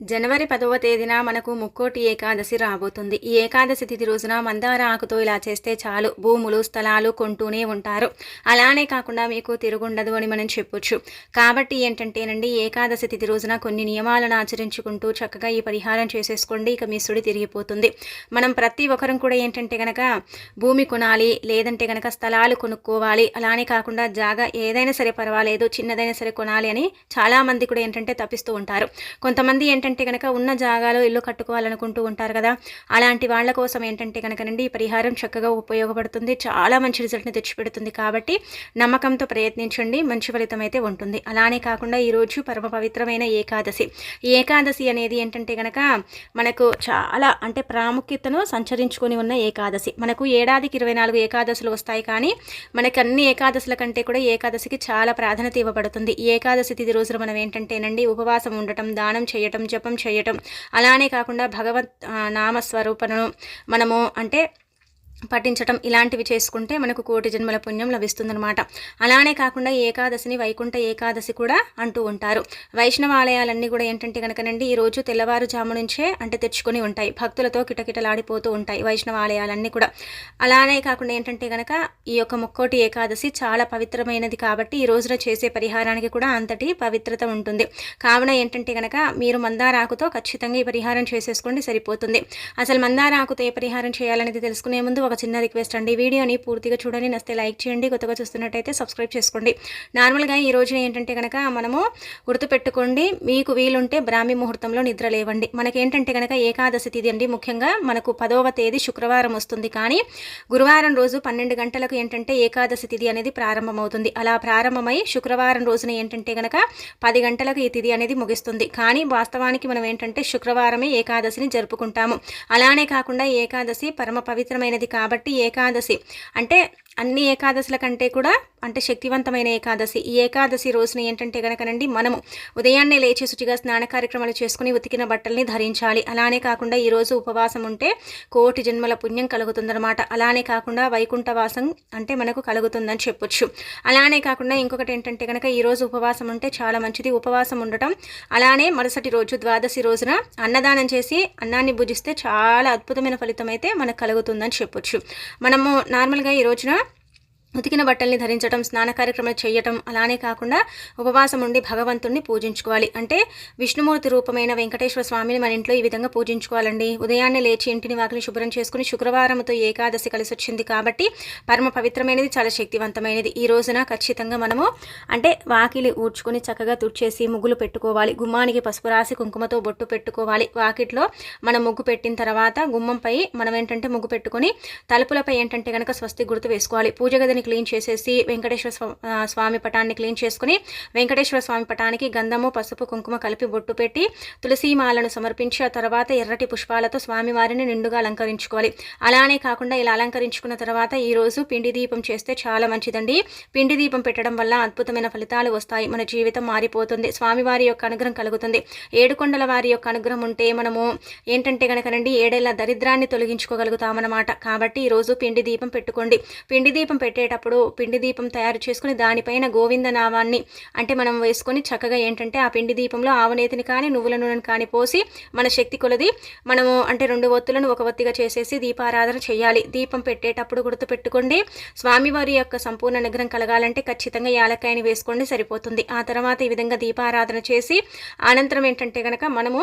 జనవరి పదవ తేదీన మనకు ముక్కోటి ఏకాదశి రాబోతుంది. ఈ ఏకాదశి తిథి రోజున మందార ఆకుతో ఇలా చేస్తే చాలు. భూములు స్థలాలు కొంటూనే ఉంటారు. అలానే కాకుండా మీకు తిరుగుండదు అని మనం చెప్పొచ్చు. కాబట్టి ఏంటంటేనండి ఏకాదశి తిథి రోజున కొన్ని నియమాలను ఆచరించుకుంటూ చక్కగా ఈ పరిహారం చేసేసుకోండి. ఇక మీ సుడి తిరిగిపోతుంది. మనం ప్రతి ఒక్కరం కూడా ఏంటంటే గనక భూమి కొనాలి లేదంటే గనక స్థలాలు కొనుక్కోవాలి. అలానే కాకుండా జాగా ఏదైనా సరే పర్వాలేదు చిన్నదైనా సరే కొనాలి అని చాలామంది కూడా ఏంటంటే తప్పిస్తూ ఉంటారు. కొంతమంది ఏంటంటే కనుక ఉన్న జాగాలో ఇల్లు కట్టుకోవాలనుకుంటూ ఉంటారు కదా. అలాంటి వాళ్ళ కోసం ఏంటంటే కనుకనండి ఈ పరిహారం చక్కగా ఉపయోగపడుతుంది. చాలా మంచి రిజల్ట్ని తెచ్చిపెడుతుంది కాబట్టి నమ్మకంతో ప్రయత్నించండి. మంచి ఫలితం అయితే ఉంటుంది. అలానే కాకుండా ఈరోజు పరమ పవిత్రమైన ఏకాదశి. ఈ ఏకాదశి అనేది ఏంటంటే కనుక మనకు చాలా అంటే ప్రాముఖ్యతను సంచరించుకొని ఉన్న ఏకాదశి. మనకు ఏడాదికి ఇరవై నాలుగు ఏకాదశులు వస్తాయి కానీ మనకు అన్ని ఏకాదశుల కంటే కూడా ఏకాదశికి చాలా ప్రాధాన్యత ఇవ్వబడుతుంది. ఏకాదశి తిథి రోజున మనం ఏంటంటేనండి ఉపవాసం ఉండటం దానం చేయటం జపం చేయటం. అలానే కాకుండా భగవత్ నామస్వరూపణను మనము అంటే పఠించటం ఇలాంటివి చేసుకుంటే మనకు కోటి జన్మల పుణ్యం లభిస్తుందన్నమాట. అలానే కాకుండా ఏకాదశిని వైకుంఠ ఏకాదశి కూడా అంటూ ఉంటారు. వైష్ణవ ఆలయాలన్నీ కూడా ఏంటంటే కనుకనండి ఈ రోజు తెల్లవారుజాము నుంచే అంటే తెచ్చుకొని ఉంటాయి. భక్తులతో కిటకిటలాడిపోతూ ఉంటాయి వైష్ణవ ఆలయాలన్నీ కూడా. అలానే కాకుండా ఏంటంటే కనుక ఈ యొక్క ముక్కోటి ఏకాదశి చాలా పవిత్రమైనది కాబట్టి ఈ రోజున చేసే పరిహారానికి కూడా అంతటి పవిత్రత ఉంటుంది. కావున ఏంటంటే కనుక మీరు మందారాకుతో ఖచ్చితంగా ఈ పరిహారం చేసేసుకోండి సరిపోతుంది. అసలు మందారాకుతో ఏ పరిహారం చేయాలనేది తెలుసుకునే ముందు ఒక చిన్న రిక్వెస్ట్ అండి. వీడియోని పూర్తిగా చూడండి. నస్తే లైక్ చేయండి. కొత్తగా చూస్తున్నట్టయితే సబ్స్క్రైబ్ చేసుకోండి. నార్మల్గా ఈ రోజున ఏంటంటే కనుక మనము గుర్తుపెట్టుకోండి. మీకు వీలుంటే బ్రాహ్మీ ముహూర్తంలో నిద్ర లేవండి. మనకేంటంటే కనుక ఏకాదశి తిథి అండి. ముఖ్యంగా మనకు పదవ తేదీ శుక్రవారం వస్తుంది. కానీ గురువారం రోజు పన్నెండు గంటలకు ఏంటంటే ఏకాదశి తిథి అనేది ప్రారంభమవుతుంది. అలా ప్రారంభమై శుక్రవారం రోజున ఏంటంటే కనుక పది గంటలకు ఈ తిథి అనేది ముగిస్తుంది. కానీ వాస్తవానికి మనం ఏంటంటే శుక్రవారమే ఏకాదశిని జరుపుకుంటాము. అలానే కాకుండా ఏకాదశి పరమ పవిత్రమైనది కాబట్టి ఏకాదశి. అంటే అన్ని ఏకాదశుల కంటే కూడా అంటే శక్తివంతమైన ఏకాదశి. ఈ ఏకాదశి రోజున ఏంటంటే కనుకనండి మనము ఉదయాన్నే లేచి శుచిగా స్నాన కార్యక్రమాలు చేసుకుని ఉతికిన బట్టల్ని ధరించాలి. అలానే కాకుండా ఈ రోజు ఉపవాసం ఉంటే కోటి జన్మల పుణ్యం కలుగుతుందన్నమాట. అలానే కాకుండా వైకుంఠవాసం అంటే మనకు కలుగుతుందని చెప్పొచ్చు. అలానే కాకుండా ఇంకొకటి ఏంటంటే కనుక ఈరోజు ఉపవాసం ఉంటే చాలా మంచిది. ఉపవాసం ఉండటం అలానే మరుసటి రోజు ద్వాదశి రోజున అన్నదానం చేసి అన్నాన్ని భుజిస్తే చాలా అద్భుతమైన ఫలితం అయితే మనకు కలుగుతుందని చెప్పొచ్చు. మనము నార్మల్గా ఈ రోజున ఉతికిన బట్టల్ని ధరించడం స్నాన కార్యక్రమాలు చేయటం అలానే కాకుండా ఉపవాసం ఉండి భగవంతుణ్ణి పూజించుకోవాలి. అంటే విష్ణుమూర్తి రూపమైన వెంకటేశ్వర స్వామిని మన ఇంట్లో ఈ విధంగా పూజించుకోవాలండి. ఉదయాన్నే లేచి ఇంటిని వాకిలి శుభ్రం చేసుకుని శుక్రవారంతో ఏకాదశి కలిసి వచ్చింది కాబట్టి పరమ పవిత్రమైనది చాలా శక్తివంతమైనది. ఈ రోజున ఖచ్చితంగా మనము అంటే వాకిలి ఊడ్చుకొని చక్కగా తుడిచేసి ముగ్గులు పెట్టుకోవాలి. గుమ్మానికి పసుపు రాసి కుంకుమతో బొట్టు పెట్టుకోవాలి. వాకిట్లో మనం ముగ్గు పెట్టిన తర్వాత గుమ్మంపై మనం ఏంటంటే ముగ్గు పెట్టుకొని తలుపులపై ఏంటంటే కనుక స్వస్తి గుర్తు వేసుకోవాలి. పూజ గదిని క్లీన్ చేసేసి వెంకటేశ్వర స్వా- స్వామి పటాన్ని క్లీన్ చేసుకుని వెంకటేశ్వర స్వామి పటానికి గంధము పసుపు కుంకుమ కలిపి బొట్టు పెట్టి తులసీమాలను సమర్పించి ఆ తర్వాత ఎర్రటి పుష్పాలతో స్వామివారిని నిండుగా అలంకరించుకోవాలి. అలానే కాకుండా ఇలా అలంకరించుకున్న తర్వాత ఈ రోజు పిండి దీపం చేస్తే చాలా మంచిదండి. పిండి దీపం పెట్టడం వల్ల అద్భుతమైన ఫలితాలు వస్తాయి. మన జీవితం మారిపోతుంది. స్వామివారి యొక్క అనుగ్రహం కలుగుతుంది. ఏడుకొండల వారి యొక్క అనుగ్రహం ఉంటే మనము ఏంటంటే కనుకనండి ఏడేళ్ళ దరిద్రాన్ని తొలగించుకోగలుగుతామన్నమాట. కాబట్టి ఈరోజు పిండి దీపం పెట్టుకోండి. పిండి దీపం పెట్టే పెట్టేటప్పుడు పిండి దీపం తయారు చేసుకుని దానిపైన గోవిందనామాన్ని అంటే మనం వేసుకొని చక్కగా ఏంటంటే ఆ పిండి దీపంలో ఆవనేతిని కానీ నువ్వుల నూనెను కానీ పోసి మన శక్తి కొలది మనము అంటే రెండు ఒత్తులను ఒక ఒత్తిగా చేసేసి దీపారాధన చేయాలి. దీపం పెట్టేటప్పుడు గుర్తుపెట్టుకోండి స్వామివారి యొక్క సంపూర్ణ నిగ్రహం కలగాలంటే ఖచ్చితంగా యాలక్కాయని వేసుకోండి సరిపోతుంది. ఆ తర్వాత ఈ విధంగా దీపారాధన చేసి అనంతరం ఏంటంటే కనుక మనము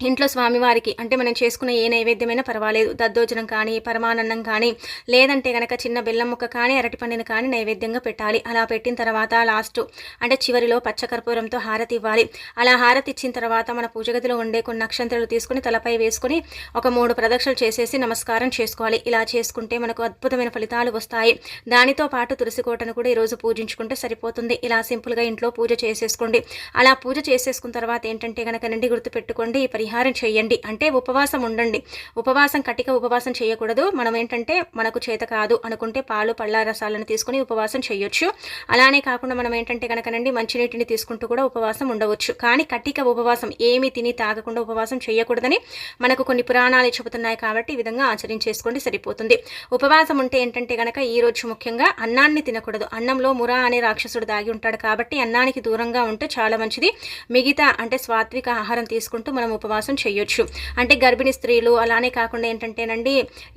ఇంట్లో స్వామివారికి అంటే మనం చేసుకున్న ఏ నైవేద్యమైనా పర్వాలేదు. దద్దోజనం కానీ పరమానందం కానీ లేదంటే గనక చిన్న బెల్లం ముక్క కానీ అరటిపండుని కానీ నైవేద్యంగా పెట్టాలి. అలా పెట్టిన తర్వాత లాస్ట్ అంటే చివరిలో పచ్చకర్పూరంతో హారతి ఇవ్వాలి. అలా హారతి ఇచ్చిన తర్వాత మన పూజ గదిలో ఉండే కొన్ని నక్షత్రాలు తీసుకుని తలపై వేసుకుని ఒక మూడు ప్రదక్షిణలు చేసేసి నమస్కారం చేసుకోవాలి. ఇలా చేసుకుంటే మనకు అద్భుతమైన ఫలితాలు వస్తాయి. దానితో పాటు తులసి కోటను కూడా ఈరోజు పూజించుకుంటే సరిపోతుంది. ఇలా సింపుల్గా ఇంట్లో పూజ చేసేసుకోండి. అలా పూజ చేసేసుకున్న తర్వాత ఏంటంటే గనక నిండి గుర్తుపెట్టుకోండి ఈ పరిహారం చేయండి. అంటే ఉపవాసం ఉండండి. ఉపవాసం కటిక ఉపవాసం చేయకూడదు. మనం ఏంటంటే మనకు చేత కాదు అనుకుంటే పాలు పళ్ళ రసాలను తీసుకుని ఉపవాసం చేయొచ్చు. అలానే కాకుండా మనం ఏంటంటే కనుకనండి మంచినీటిని తీసుకుంటూ కూడా ఉపవాసం ఉండవచ్చు. కానీ కటిక ఉపవాసం ఏమి తిని తాగకుండా ఉపవాసం చేయకూడదని మనకు కొన్ని పురాణాలు చెబుతున్నాయి కాబట్టి ఈ విధంగా ఆచరించేసుకోండి సరిపోతుంది. ఉపవాసం ఉంటే ఏంటంటే కనుక ఈ రోజు ముఖ్యంగా అన్నాన్ని తినకూడదు. అన్నంలో మురా అనే రాక్షసుడు దాగి ఉంటాడు కాబట్టి అన్నానికి దూరంగా ఉంటే చాలా మంచిది. మిగతా అంటే స్వాత్విక ఆహారం తీసుకుంటూ మనం ఉపవాసం ఉపవాసం చేయొచ్చు. అంటే గర్భిణీ స్త్రీలు అలానే కాకుండా ఏంటంటేనండి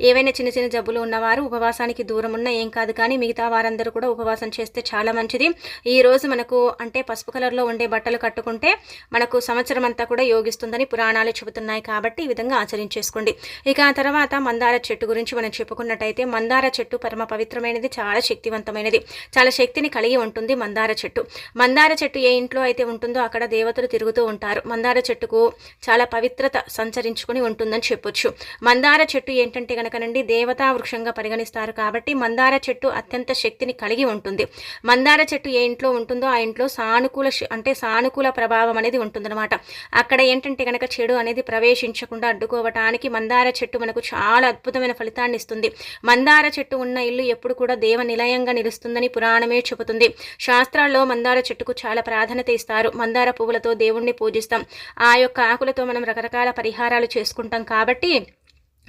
ఏవైనా చిన్న చిన్న జబ్బులు ఉన్నవారు ఉపవాసానికి దూరం ఉన్న ఏం కాదు కానీ మిగతా వారందరూ కూడా ఉపవాసం చేస్తే చాలా మంచిది. ఈ రోజు మనకు అంటే పసుపు కలర్లో ఉండే బట్టలు కట్టుకుంటే మనకు సంవత్సరం అంతా కూడా యోగిస్తుందని పురాణాలు చెబుతున్నాయి కాబట్టి ఈ విధంగా ఆచరించేసుకోండి. ఇక ఆ తర్వాత మందార చెట్టు గురించి మనం చెప్పుకున్నట్టయితే మందార చెట్టు పరమ పవిత్రమైనది చాలా శక్తివంతమైనది. చాలా శక్తిని కలిగి ఉంటుంది మందార చెట్టు. మందార చెట్టు ఏ ఇంట్లో అయితే ఉంటుందో అక్కడ దేవతలు తిరుగుతూ ఉంటారు. మందార చెట్టుకు చాలా పవిత్రత సంచరించుకుని ఉంటుందని చెప్పొచ్చు. మందార చెట్టు ఏంటంటే కనుకనండి దేవతా వృక్షంగా పరిగణిస్తారు కాబట్టి మందార చెట్టు అత్యంత శక్తిని కలిగి ఉంటుంది. మందార చెట్టు ఏ ఇంట్లో ఉంటుందో ఆ ఇంట్లో సానుకూల అంటే సానుకూల ప్రభావం అనేది ఉంటుందన్నమాట. అక్కడ ఏంటంటే కనుక చెడు అనేది ప్రవేశించకుండా అడ్డుకోవటానికి మందార చెట్టు మనకు చాలా అద్భుతమైన ఫలితాన్ని ఇస్తుంది. మందార చెట్టు ఉన్న ఇల్లు ఎప్పుడు కూడా దేవ నిలయంగా నిలుస్తుందని పురాణమే చెబుతుంది. శాస్త్రాల్లో మందార చెట్టుకు చాలా ప్రాధాన్యత ఇస్తారు. మందార పువ్వులతో దేవుణ్ణి పూజిస్తాం. ఆ యొక్క ఆకులతో మనం రకరకాల పరిహారాలు చేసుకుంటాం కాబట్టి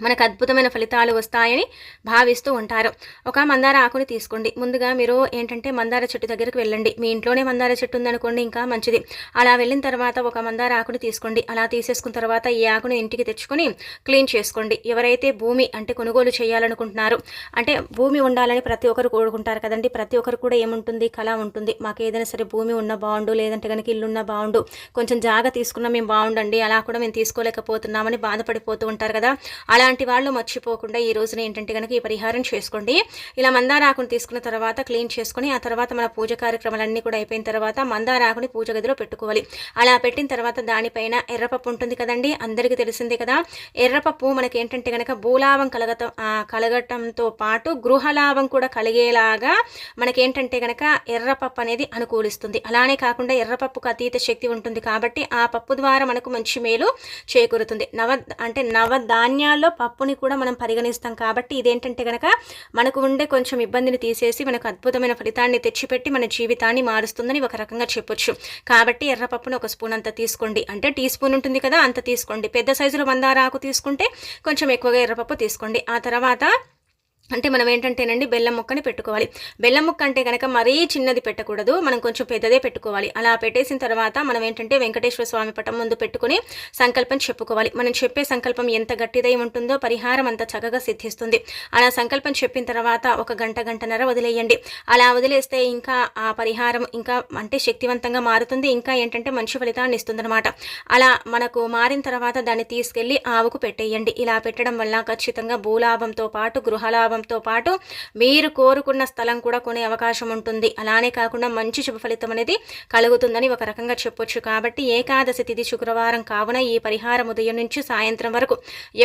మనకు అద్భుతమైన ఫలితాలు వస్తాయని భావిస్తూ ఉంటారు. ఒక మందార ఆకుని తీసుకోండి. ముందుగా మీరు ఏంటంటే మందార చెట్టు దగ్గరికి వెళ్ళండి. మీ ఇంట్లోనే మందార చెట్టు ఉందనుకోండి ఇంకా మంచిది. అలా వెళ్ళిన తర్వాత ఒక మందార ఆకుని తీసుకోండి. అలా తీసేసుకున్న తర్వాత ఈ ఆకుని ఇంటికి తెచ్చుకొని క్లీన్ చేసుకోండి. ఎవరైతే భూమి అంటే కొనుగోలు చేయాలనుకుంటున్నారు అంటే భూమి ఉండాలని ప్రతి ఒక్కరు కోరుకుంటారు కదండి. ప్రతి ఒక్కరు కూడా ఏముంటుంది? కళ ఉంటుంది. మాకు ఏదైనా సరే భూమి ఉన్న బాగుండు లేదంటే కనుక ఇల్లున్న బాగుండు. కొంచెం జాగా తీసుకున్నా మేము బాగుండండి. అలా కూడా మేము తీసుకోలేకపోతున్నామని బాధపడిపోతూ ఉంటారు కదా. అలా అలాంటి వాళ్ళు మర్చిపోకుండా ఈ రోజున ఏంటంటే కనుక ఈ పరిహారం చేసుకోండి. ఇలా మందారాకుని తీసుకున్న తర్వాత క్లీన్ చేసుకుని ఆ తర్వాత మన పూజ కార్యక్రమాలన్నీ కూడా అయిపోయిన తర్వాత మందారాకుని పూజ గదిలో పెట్టుకోవాలి. అలా పెట్టిన తర్వాత దానిపైన ఎర్రపప్పు ఉంటుంది కదండి అందరికీ తెలిసిందే కదా. ఎర్రపప్పు మనకి ఏంటంటే కనుక భూలాభం కలగత కలగటంతో పాటు గృహలాభం కూడా కలిగేలాగా మనకేంటంటే కనుక ఎర్రపప్పు అనేది అనుకూలిస్తుంది. అలానే కాకుండా ఎర్రపప్పుకు అతీత శక్తి ఉంటుంది కాబట్టి ఆ పప్పు ద్వారా మనకు మంచి మేలు చేకూరుతుంది. నవ అంటే నవధాన్యాల్లో పప్పుని కూడా మనం పరిగణిస్తాం కాబట్టి ఇదేంటంటే కనుక మనకు ఉండే కొంచెం ఇబ్బందిని తీసేసి మనకు అద్భుతమైన ఫలితాన్ని తెచ్చిపెట్టి మన జీవితాన్ని మారుస్తుందని ఒక రకంగా చెప్పొచ్చు. కాబట్టి ఎర్రపప్పును ఒక స్పూన్ అంత తీసుకోండి. అంటే టీ స్పూన్ ఉంటుంది కదా అంత తీసుకోండి. పెద్ద సైజులో మందార ఆకు తీసుకుంటే కొంచెం ఎక్కువగా ఎర్రపప్పు తీసుకోండి. ఆ తర్వాత అంటే మనం ఏంటంటేనండి బెల్లం ముక్కని పెట్టుకోవాలి. బెల్లం ముక్క అంటే కనుక మరీ చిన్నది పెట్టకూడదు మనం కొంచెం పెద్దదే పెట్టుకోవాలి. అలా పెట్టేసిన తర్వాత మనం ఏంటంటే వెంకటేశ్వర స్వామి పటం ముందు పెట్టుకుని సంకల్పం చెప్పుకోవాలి. మనం చెప్పే సంకల్పం ఎంత గట్టిదై ఉంటుందో పరిహారం అంత చక్కగా సిద్ధిస్తుంది. అలా సంకల్పం చెప్పిన తర్వాత ఒక గంట గంటన్నర వదిలేయండి. అలా వదిలేస్తే ఇంకా ఆ పరిహారం ఇంకా అంటే శక్తివంతంగా మారుతుంది ఇంకా ఏంటంటే మంచి ఫలితాన్ని ఇస్తుందన్నమాట. అలా మనకు మారిన తర్వాత దాన్ని తీసుకెళ్ళి ఆవుకు పెట్టేయండి. ఇలా పెట్టడం వల్ల ఖచ్చితంగా భూలాభంతో పాటు గృహలాభం అవడంతో పాటు మీరు కోరుకున్న స్థలం కూడా కొనే అవకాశం ఉంటుంది. అలానే కాకుండా మంచి శుభ ఫలితం అనేది కలుగుతుందని ఒక రకంగా చెప్పొచ్చు. కాబట్టి ఏకాదశి తిథి శుక్రవారం కావున ఈ పరిహారం ఉదయం నుంచి సాయంత్రం వరకు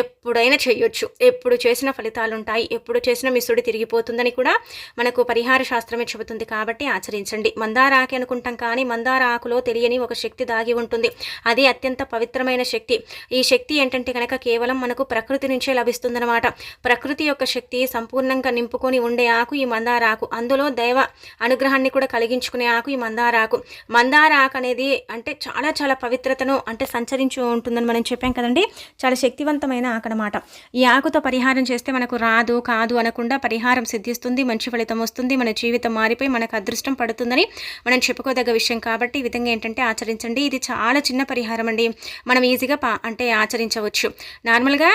ఎప్పుడైనా చేయొచ్చు. ఎప్పుడు చేసిన ఫలితాలు ఉంటాయి ఎప్పుడు చేసిన మిస్సుడి తిరిగిపోతుందని కూడా మనకు పరిహార శాస్త్రమే చెబుతుంది. కాబట్టి ఆచరించండి. మందార ఆకి అనుకుంటాం కానీ మందార ఆకులో తెలియని ఒక శక్తి దాగి ఉంటుంది. అది అత్యంత పవిత్రమైన శక్తి. ఈ శక్తి ఏంటంటే కనుక కేవలం మనకు ప్రకృతి నుంచే లభిస్తుందన్నమాట. ప్రకృతి యొక్క శక్తి సంపూర్ణంగా నింపుకొని ఉండే ఆకు ఈ మందార ఆకు అందులో దైవ అనుగ్రహాన్ని కూడా కలిగించుకునే ఆకు ఈ మందార ఆకు మందార ఆకు అనేది అంటే చాలా చాలా పవిత్రతను అంటే సంచరించి ఉంటుందని మనం చెప్పాం కదండి. చాలా శక్తివంతమైన ఆకు అనమాట ఈ ఆకుతో పరిహారం చేస్తే మనకు రాదు కాదు అనకుండా పరిహారం సిద్ధిస్తుంది మంచి ఫలితం వస్తుంది మన జీవితం మారిపోయి మనకు అదృష్టం పడుతుందని మనం చెప్పుకోదగ్గ విషయం కాబట్టి ఈ విధంగా ఏంటంటే ఆచరించండి. ఇది చాలా చిన్న పరిహారం అండి. మనం ఈజీగా అంటే ఆచరించవచ్చు. నార్మల్గా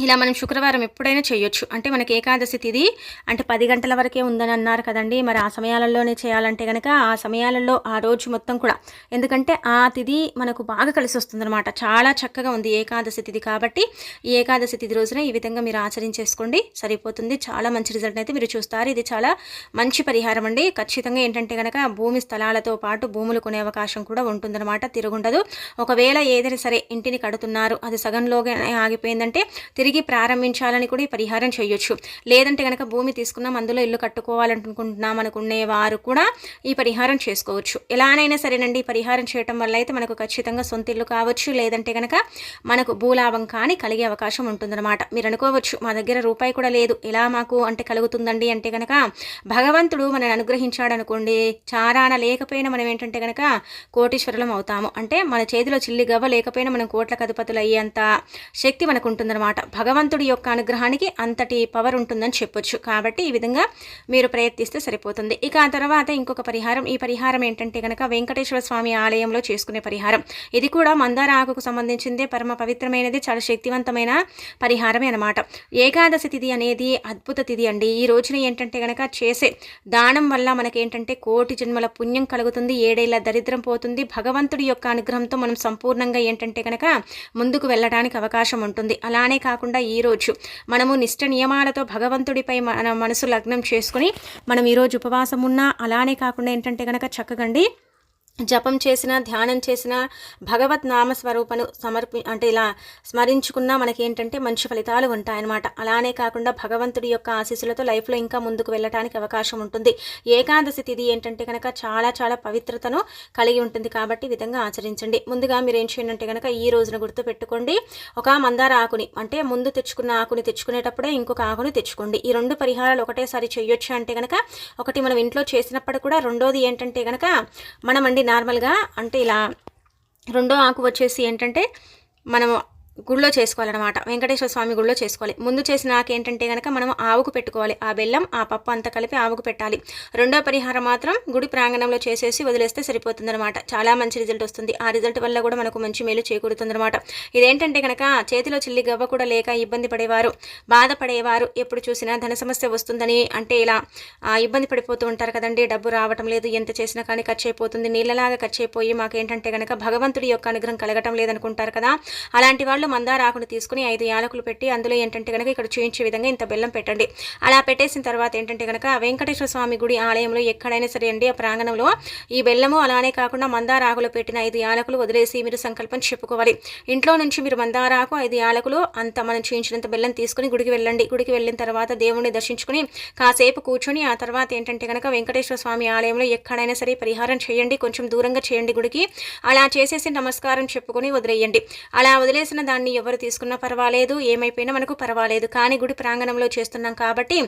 ఇలా మనం శుక్రవారం ఎప్పుడైనా చేయొచ్చు. అంటే మనకి ఏకాదశి తిది అంటే పది గంటల వరకే ఉందని అన్నారు కదండి. మరి ఆ సమయాలలోనే చేయాలంటే కనుక ఆ సమయాలలో ఆ రోజు మొత్తం కూడా. ఎందుకంటే ఆ తిథి మనకు బాగా కలిసి వస్తుందన్నమాట. చాలా చక్కగా ఉంది ఏకాదశి తిది కాబట్టి ఈ ఏకాదశి తిది రోజున ఈ విధంగా మీరు ఆచరించేసుకోండి. సరిపోతుంది. చాలా మంచి రిజల్ట్ అయితే మీరు చూస్తారు. ఇది చాలా మంచి పరిహారం అండి. ఖచ్చితంగా ఏంటంటే కనుక భూమి స్థలాలతో పాటు భూములు కొనే అవకాశం కూడా ఉంటుందన్నమాట. తిరుగుండదు. ఒకవేళ ఏదైనా సరే ఇంటిని కడుతున్నారు. అది సగంలోనే ఆగిపోయిందంటే తిరిగి ప్రారంభించాలని కూడా ఈ పరిహారం చేయొచ్చు. లేదంటే కనుక భూమి తీసుకున్నాం అందులో ఇల్లు కట్టుకోవాలనుకుంటున్నాం అనుకునే వారు కూడా ఈ పరిహారం చేసుకోవచ్చు. ఎలానైనా సరేనండి ఈ పరిహారం చేయటం వల్ల అయితే మనకు ఖచ్చితంగా సొంత ఇల్లు కావచ్చు లేదంటే కనుక మనకు భూలాభం కానీ కలిగే అవకాశం ఉంటుందన్నమాట. మీరు అనుకోవచ్చు మా దగ్గర రూపాయి కూడా లేదు. ఎలా మాకు అంటే కలుగుతుందండి అంటే కనుక భగవంతుడు మనని అనుగ్రహించాడు అనుకోండి చారాన లేకపోయినా మనం ఏంటంటే కనుక కోటీశ్వరులం అవుతాము. అంటే మన చేతిలో చిల్లి గవ్వ లేకపోయినా మనం కోట్ల కధిపతులు అయ్యేంత శక్తి మనకు ఉంటుందన్నమాట. భగవంతుడి యొక్క అనుగ్రహానికి అంతటి పవర్ ఉంటుందని చెప్పొచ్చు. కాబట్టి ఈ విధంగా మీరు ప్రయత్నిస్తే సరిపోతుంది. ఇక ఆ తర్వాత ఇంకొక పరిహారం. ఈ పరిహారం ఏంటంటే కనుక వెంకటేశ్వర స్వామి ఆలయంలో చేసుకునే పరిహారం. ఇది కూడా మందార ఆకుకు సంబంధించిందే పరమ పవిత్రమైనది చాలా శక్తివంతమైన పరిహారమే అనమాట ఏకాదశి తిథి అనేది అద్భుత తిథి అండి. ఈ రోజున ఏంటంటే కనుక చేసే దానం వల్ల మనకేంటంటే కోటి జన్మల పుణ్యం కలుగుతుంది ఏడేళ్ళ దరిద్రం పోతుంది. భగవంతుడి యొక్క అనుగ్రహంతో మనం సంపూర్ణంగా ఏంటంటే కనుక ముందుకు వెళ్ళడానికి అవకాశం ఉంటుంది. అలానే కాకుండా ఈరోజు మనము నిష్ట నియమాలతో భగవంతుడిపై మన మనసు లగ్నం చేసుకుని మనం ఈరోజు ఉపవాసం ఉన్నా అలానే కాకుండా ఏంటంటే కనుక చక్కగండి. జపం చేసిన ధ్యానం చేసిన భగవత్ నామ స్వరూపను సమర్పి అంటే ఇలా స్మరించుకున్నా మనకి ఏంటంటే మంచి ఫలితాలు ఉంటాయన్నమాట. అలానే కాకుండా భగవంతుడి యొక్క ఆశీస్సులతో లైఫ్లో ఇంకా ముందుకు వెళ్ళడానికి అవకాశం ఉంటుంది. ఏకాదశి తిథి ఏంటంటే కనుక చాలా చాలా పవిత్రతను కలిగి ఉంటుంది కాబట్టి విధంగా ఆచరించండి. ముందుగా మీరు ఏం చేయండి అంటే కనుక ఈ రోజున గుర్తు పెట్టుకోండి ఒక మందార ఆకుని అంటే ముందు తెచ్చుకున్న ఆకుని తెచ్చుకునేటప్పుడే ఇంకొక ఆకుని తెచ్చుకోండి. ఈ రెండు పరిహారాలు ఒకటేసారి చేయొచ్చు అంటే కనుక ఒకటి మనం ఇంట్లో చేసినప్పుడు కూడా రెండోది ఏంటంటే కనుక మనం అండి నార్మల్గా అంటే ఇలా రెండో ఆకు వచ్చేసి ఏంటంటే మనము గుళ్ళో చేసుకోవాలన్నమాట. వెంకటేశ్వర స్వామి గుళ్ళో చేసుకోవాలి. ముందు చేసిన ఏంటంటే కనుక మనం ఆవుకు పెట్టుకోవాలి. ఆ బెల్లం ఆ పప్పు అంతా కలిపి ఆవుకు పెట్టాలి. రెండో పరిహారం మాత్రం గుడి ప్రాంగణంలో చేసేసి వదిలేస్తే సరిపోతుందన్నమాట. చాలా మంచి రిజల్ట్ వస్తుంది. ఆ రిజల్ట్ వల్ల కూడా మనకు మంచి మేలు చేకూరుతుందన్నమాట. ఇదేంటంటే కనుక చేతిలో చిల్లి గవ్వ కూడా లేక ఇబ్బంది పడేవారు బాధపడేవారు. ఎప్పుడు చూసినా ధన సమస్య వస్తుందని అంటే ఇలా ఇబ్బంది పడిపోతూ ఉంటారు కదండి. డబ్బు రావటం లేదు. ఎంత చేసినా కానీ ఖర్చు అయిపోతుంది. నీళ్ళలాగా ఖర్చు అయిపోయి మాకేంటంటే కనుక భగవంతుడి యొక్క అనుగ్రహం కలగటం లేదనుకుంటారు కదా. అలాంటి వాళ్ళు వాళ్ళు మందార ఆకును తీసుకుని ఐదు యాలకులు పెట్టి అందులో ఏంటంటే కనుక ఇక్కడ చూయించే విధంగా ఇంత బెల్లం పెట్టండి. అలా పెట్టేసిన తర్వాత ఏంటంటే కనుక వెంకటేశ్వర స్వామి గుడి ఆలయంలో ఎక్కడైనా సరే అండి ఆ ప్రాంగణంలో ఈ బెల్లము అలానే కాకుండా మందార ఆకులు పెట్టిన ఐదు యాలకులు వదిలేసి మీరు సంకల్పం చెప్పుకోవాలి. ఇంట్లో నుంచి మీరు మందార ఆకు ఐదు యాలకులు అంత మనం చూయించినంత బెల్లం తీసుకుని గుడికి వెళ్ళండి. గుడికి వెళ్ళిన తర్వాత దేవుణ్ణి దర్శించుకుని కాసేపు కూర్చొని ఆ తర్వాత ఏంటంటే కనుక వెంకటేశ్వర స్వామి ఆలయంలో ఎక్కడైనా సరే పరిహారం చేయండి. కొంచెం దూరంగా చేయండి గుడికి. అలా చేసేసి నమస్కారం చెప్పుకొని వదిలేయండి. అలా వదిలేసిన దాన్ని ఎవరు తీసుకున్నా పర్వాలేదు ఏమైపోయినా మనకు పర్వాలేదు. కానీ గుడి ప్రాంగణంలో చేస్తున్నాం కాబట్టి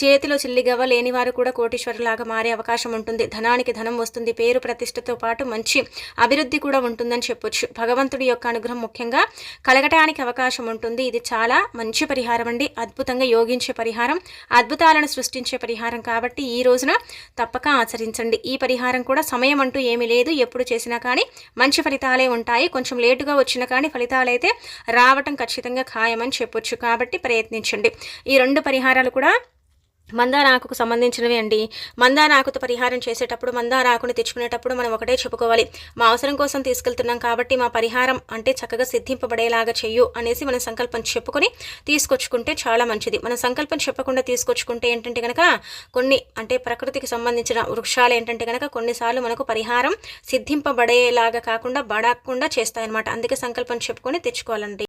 చేతిలో చిల్లిగవ్వ లేని వారు కూడా కోటీశ్వరులాగా మారే అవకాశం ఉంటుంది. ధనానికి ధనం వస్తుంది. పేరు ప్రతిష్టతో పాటు మంచి అభివృద్ధి కూడా ఉంటుందని చెప్పొచ్చు. భగవంతుడి యొక్క అనుగ్రహం ముఖ్యంగా కలగటానికి అవకాశం ఉంటుంది. ఇది చాలా మంచి పరిహారం అండి. అద్భుతంగా యోగించే పరిహారం అద్భుతాలను సృష్టించే పరిహారం కాబట్టి ఈ రోజున తప్పక ఆచరించండి. ఈ పరిహారం కూడా సమయం అంటూ ఏమీ లేదు. ఎప్పుడు చేసినా కానీ మంచి ఫలితాలే ఉంటాయి. కొంచెం లేటుగా వచ్చినా కానీ ఫలితాలైతే రావటం ఖచ్చితంగా ఖాయమని చెప్పొచ్చు. కాబట్టి ప్రయత్నించండి. ఈ రెండు పరిహారాలు కూడా మందార ఆకుకు సంబంధించినవి అండి. మందార ఆకుతో పరిహారం చేసేటప్పుడు మందార ఆకుని తెచ్చుకునేటప్పుడు మనం ఒకటే చెప్పుకోవాలి. మా అవసరం కోసం తీసుకెళ్తున్నాం కాబట్టి మా పరిహారం అంటే చక్కగా సిద్ధింపబడేలాగా చెయ్యు అనేసి మనం సంకల్పం చెప్పుకొని తీసుకొచ్చుకుంటే చాలా మంచిది. మనం సంకల్పం చెప్పకుండా తీసుకొచ్చుకుంటే ఏంటంటే కనుక కొన్ని అంటే ప్రకృతికి సంబంధించిన వృక్షాలు ఏంటంటే కనుక కొన్నిసార్లు మనకు పరిహారం సిద్ధింపబడేలాగా కాకుండా బడకుండా చేస్తాయన్నమాట. అందుకే సంకల్పం చెప్పుకొని తెచ్చుకోవాలండి.